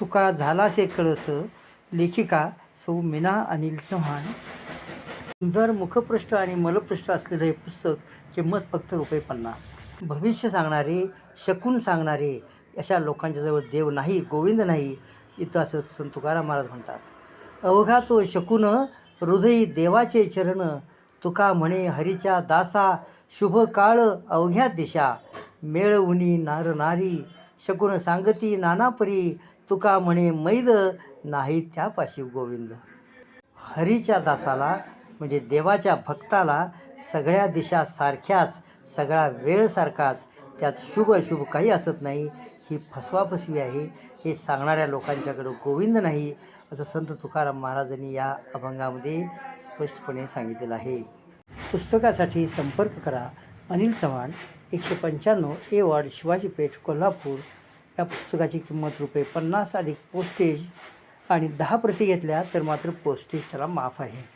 तुका झालासे कळस लेखिका सौ मीना अनिल चव्हाण. सुंदर मुखपृष्ठ आणि मलपृष्ठ असलेलं हे पुस्तक किंमत फक्त रुपये पन्नास. भविष्य सांगणारे शकून सांगणारे अशा लोकांच्याजवळ देव नाही गोविंद नाही इथं असं संत तुकाराम महाराज म्हणतात. अवघा तो शकून हृदयी देवाचे चरण तुका म्हणे हरीच्या दासा शुभ काळ अवघ्या दिशा. मेळवुनी नार नारी शकून सांगती नानापरी तुका म्हणे मैद नाही त्यापाशी गोविंद. हरीच्या दासाला म्हणजे देवाच्या भक्ताला सगळ्या दिशा सारख्याच सगळा वेळ सारखाच त्यात शुभ अशुभ काही असत नाही ही फसवाफसवी आहे हे सांगणाऱ्या लोकांच्याकडं गोविंद नाही असं संत तुकाराम महाराजांनी या अभंगामध्ये स्पष्टपणे सांगितलेलं आहे. पुस्तकासाठी संपर्क करा. अनिल चव्हाण एकशे पंच्याण्णव ए वॉर्ड शिवाजी पेठ कोल्हापूर. या पुस्तकाची किंमत रुपये पन्नास अधिक पोस्टेज आणि दहा प्रती घेतल्या तर मात्र पोस्टेज त्याला माफ आहे.